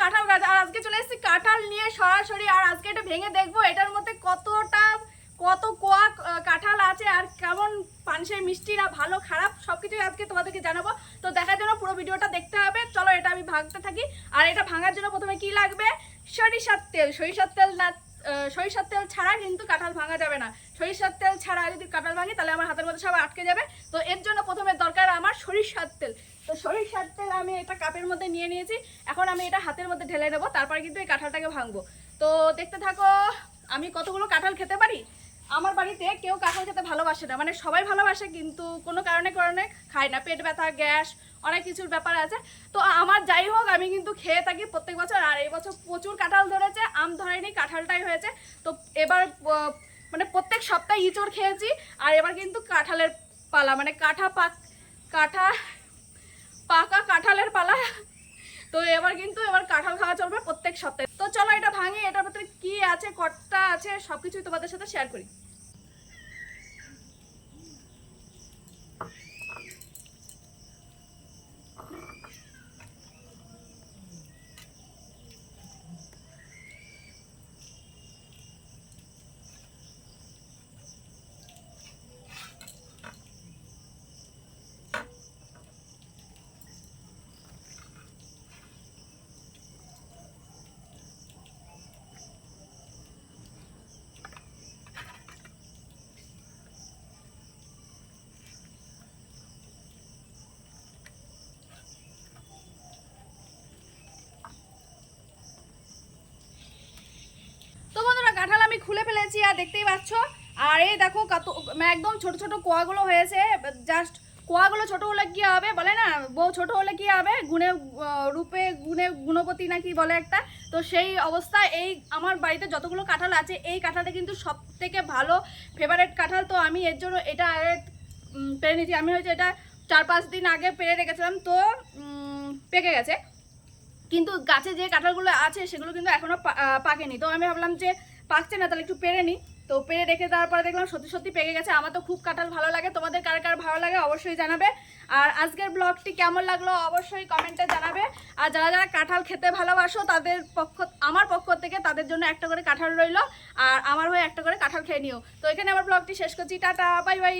কাঁঠাল গাছ, আর আজকে চলে এসেছি কাঁঠাল নিয়ে সরাসরি, আর আজকে এটা ভেঙে দেখব, এটার মধ্যে কতটা, কত কোয়া কাঁঠাল আছে, আর কেমন পানসের মিষ্টি না ভালো, খারাপ সব কিছুই আজকে তোমাদেরকে জানাব। তো দেখার জন্য পুরো ভিডিওটা দেখতে হবে, চলো এটা আমি ভাঙতে থাকি। আর এটা ভাঙার জন্য প্রথমে কি লাগবে? সরিষার তেল সরিষার তেল না সরিষার তেল ছাড়া কিন্তু কাঁঠাল ভাঙা যাবে না। সরিষার তেল ছাড়া যদি কাঁঠাল ভাঙি, তাহলে আমার হাতের মধ্যে সব আটকে যাবে। তো এর জন্য প্রথমে দরকার আমার সরিষার তেল। তো সরিষার তেল আমি এটা কাপের মধ্যে নিয়ে নিয়েছি। এখন আমি এটা হাতের মধ্যে ঢেলে নেব, তারপরে কিন্তু এই কাঁঠালটাকে ভাঙবো। তো দেখতে থাকো, আমি কতগুলো কাঁঠাল খেতে পারি? আমার বাড়িতে কেউ কাঁঠাল খেতে ভালোবাসে না। মানে সবাই ভালোবাসে, কিন্তু কোনো কারণে কারণে খায় না। পেট ব্যথা, গ্যাস, অনেক কিছুর ব্যাপার আছে। তো আমার যাই হোক, আমি খেয়ে থাকি প্রত্যেক বছর, আর এই বছর প্রচুর কাঁঠাল ধরেছে, আম ধরেনি, কাঁঠালটাই হয়েছে। তো এবার মানে প্রত্যেক সপ্তাহে ইঁচড় খেয়েছি, আর এবার কিন্তু কাঁঠালের পালা মানে কাঁঠা পাক, কাঁঠা, পাকা কাঁঠালের পালা। তো এবার কিন্তু এবার কাঁঠাল খাওয়া চলবে প্রত্যেক সপ্তাহে। তো চলো এটা ভাঙি, এটার ভিতরে কি আছে কটা আছে, সবকিছুই তোমাদের সাথে শেয়ার করি তো বন্ধুরা কাঁঠাল ফেলেছি আর দেখতেই পাচ্ছ। আর এই দেখো, কত মানে একদম ছোট ছোট কোয়াগুলো হয়েছে। জাস্ট কোয়াগুলো ছোট হলে কি হবে বলে না? বউ ছোট হলে কি হবে? গুণে রূপে গুণে গুণপতি না কি বলে একটা। তো সেই অবস্থায় এই আমার বাড়িতে যতগুলো কাঁঠাল আছে, এই কাঁঠালটা কিন্তু সব থেকে ভালো ফেভারেট কাঁঠাল। তো আমি এর জন্য এটা পেরে নিয়েছি। আমি হয়তো এটা চার পাঁচ দিন আগে পেরে রেখেছিলাম, তো পেকে গেছে। কিন্তু গাছে যে কাঁঠালগুলো আছে, সেগুলো কিন্তু এখনও পাকেনি। তো আমি ভাবলাম যে পাকছে না, তাহলে একটু পেরে নিই তো পেরে রেখে দেওয়ার পরে দেখলাম সত্যি সত্যি পেকে গেছে। আমার তো খুব কাঁঠাল ভালো লাগে। তোমাদের কার কার ভালো লাগে অবশ্যই জানাবে। আর আজকের ব্লগটি কেমন লাগল অবশ্যই কমেন্টে জানাবে। আর যারা যারা কাঁঠাল খেতে ভালোবাসো, তাদের পক্ষ, আমার পক্ষ থেকে তাদের জন্য একটা করে কাঁঠাল রইল। আর আমার হয়ে একটা করে কাঁঠাল খেয়ে নিও। তো এখানে আমার ব্লগটি শেষ করছি। Tata bye bye